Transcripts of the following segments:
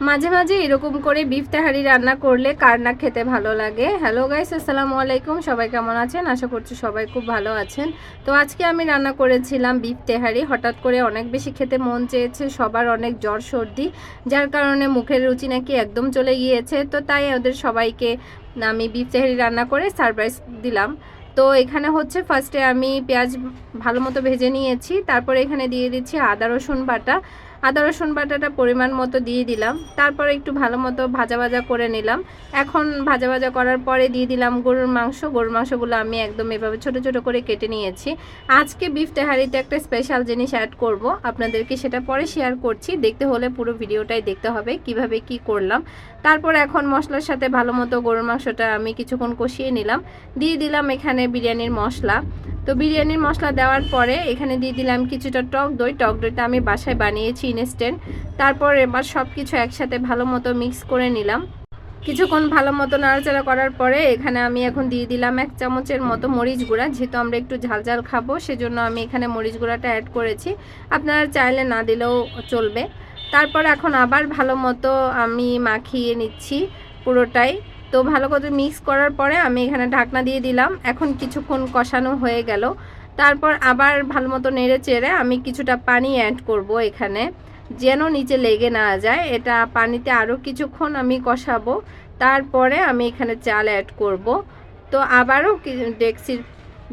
মাঝে মাঝে এরকম করে বিফ তেহারি রান্না করলে কার না খেতে ভালো লাগে? হ্যালো গাইস আসসালামু আলাইকুম। সবাই কেমন আছেন? আশা করছি সবাই খুব ভালো আছেন। তো আজকে আমি রান্না করেছিলাম বিফ তেহারি। হঠাৎ করে অনেক বেশি খেতে মন চেয়েছে, সবার অনেক জ্বর, সর্দি, যার কারণে মুখের রুচি নাকি একদম চলে গিয়েছে। তো তাই ওদের সবাইকে আমি বিফ তেহারি রান্না করে সারপ্রাইজ দিলাম। তো এখানে হচ্ছে ফার্স্টে আমি পেঁয়াজ ভালো মতো ভেজে নিয়েছি। তারপরে এখানে দিয়ে দিচ্ছি আদা, রসুন বাটা। আদা, রসুন বাটাটা পরিমাণ মতো দিয়ে দিলাম। তারপরে একটু ভালো মতো ভাজা ভাজা করে নিলাম। এখন ভাজা ভাজা করার পরে দিয়ে দিলাম গরুর মাংস। গরুর মাংসগুলো আমি একদম এভাবে ছোট ছোট করে কেটে নিয়েছি। আজকে বিফ তেহারিতে একটা স্পেশাল জিনিস অ্যাড করব। আপনাদেরকে সেটা পরে শেয়ার করছি। দেখতে হলে পুরো ভিডিওটাই দেখতে হবে, কীভাবে কি করলাম। তারপর এখন মশলার সাথে ভালো মতো গরুর মাংসটা আমি কিছুক্ষণ কষিয়ে নিলাম। দিয়ে দিলাম এখানে বিরিয়ানির মশলা। তো বিরিয়ানির মশলা দেওয়ার পরে এখানে দিয়ে দিলাম কিছুটা টক দই। টক দইটা আমি বাসায় বানিয়েছি ইনস্ট্যান্ট তারপর এবার সব কিছু একসাথে ভালো মতো মিক্স করে নিলাম। কিছুক্ষণ ভালো মতো নাড়াচাড়া করার পরে এখানে আমি এখন দিয়ে দিলাম এক চামচের মতো মরিচ গুঁড়া। যেহেতু আমরা একটু ঝাল ঝাল খাব, সেজন্য আমি এখানে মরিচ গুঁড়াটা অ্যাড করেছি। আপনারা চাইলে না দিলেও চলবে। তারপর এখন আবার ভালো মতো আমি মাখিয়ে নিচ্ছি পুরোটাই। তো ভালো করে মিক্স করার পরে আমি এখানে ঢাকনা দিয়ে দিলাম। এখন কিছুক্ষণ কষানো হয়ে গেল। তারপর আবার ভালো মতো নেড়ে চেড়ে আমি কিছুটা পানি অ্যাড করব এখানে। যেন নিচে লেগে না যায়, এটা পানিতে আরও কিছুক্ষণ আমি কষাবো। তারপরে আমি এখানে চাল অ্যাড করব। তো আবারও ডেক্সির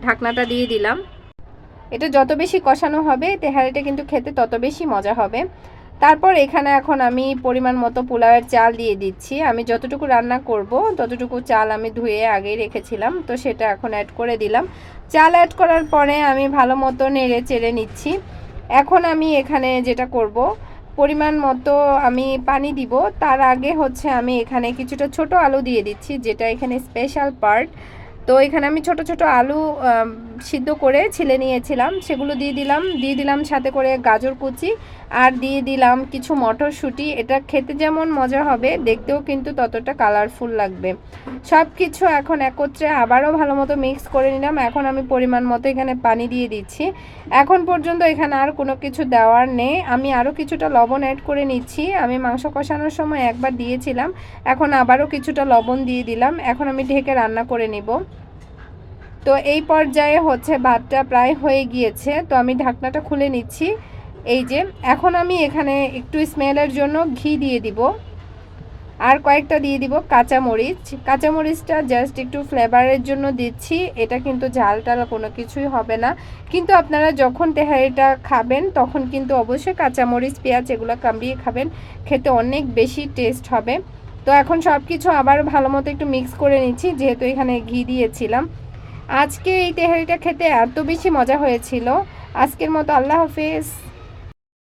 ঢাকনাটা দিয়ে দিলাম। এটা যত বেশি কষানো হবে, তেহারিটা কিন্তু খেতে তত বেশি মজা হবে। তারপর এখানে এখন আমি পরিমাণ মতো পোলাওয়ের চাল দিয়ে দিচ্ছি। আমি যতটুকু রান্না করব, ততটুকু চাল আমি ধুয়ে আগেই রেখেছিলাম, তো সেটা এখন অ্যাড করে দিলাম। চাল অ্যাড করার পরে আমি ভালো মতো নেড়ে চেড়ে নিচ্ছি। এখন আমি এখানে যেটা করব, পরিমাণ মতো আমি পানি দিব। তার আগে হচ্ছে আমি এখানে কিছুটা ছোট আলু দিয়ে দিচ্ছি, যেটা এখানে স্পেশাল পার্ট তো এখানে আমি ছোট ছোট আলু সিদ্ধ করে ছিলে নিয়েছিলাম, সেগুলো দিয়ে দিলাম দিয়ে দিলাম সাথে করে গাজর কুচি আর দিয়ে দিলাম কিছু মটরশুঁটি। এটা খেতে যেমন মজা হবে, দেখতেও কিন্তু ততটা কালারফুল লাগবে। সব কিছু এখন একত্রে আবারও ভালো মতো মিক্স করে নিলাম। এখন আমি পরিমাণ মতো এখানে পানি দিয়ে দিচ্ছি। এখন পর্যন্ত এখানে আর কোনো কিছু দেওয়ার নেই। আমি আরও কিছুটা লবণ অ্যাড করে নিচ্ছি। আমি মাংস কষানোর সময় একবার দিয়েছিলাম, এখন আবারও কিছুটা লবণ দিয়ে দিলাম। এখন আমি ঢেকে রান্না করে নিব। তো এই পর্যায়ে হচ্ছে ভাতটা প্রায় হয়ে গিয়েছে। তো আমি ঢাকনাটা খুলে নিচ্ছি। এই যে, এখন আমি এখানে একটু স্মেলের জন্য ঘি দিয়ে দিব। আর কয়েকটা দিয়ে দিব কাঁচামরিচ। কাঁচামরিচটা জাস্ট একটু ফ্লেভারের জন্য দিচ্ছি। এটা কিন্তু ঝাল টাল কোনো কিছুই হবে না। কিন্তু আপনারা যখন তেহারিটা খাবেন, তখন কিন্তু অবশ্যই কাঁচামরিচ, পেঁয়াজ এগুলো কামড়িয়ে খাবেন। খেতে অনেক বেশি টেস্ট হবে। তো এখন সব কিছু আবার ভালো মতো একটু মিক্স করে নিচ্ছি, যেহেতু এখানে ঘি দিয়েছিলাম। আজকে এই তেহারিটা খেতে এত বেশি মজা হয়েছিল। আজকের মতো আল্লাহ হাফেজ।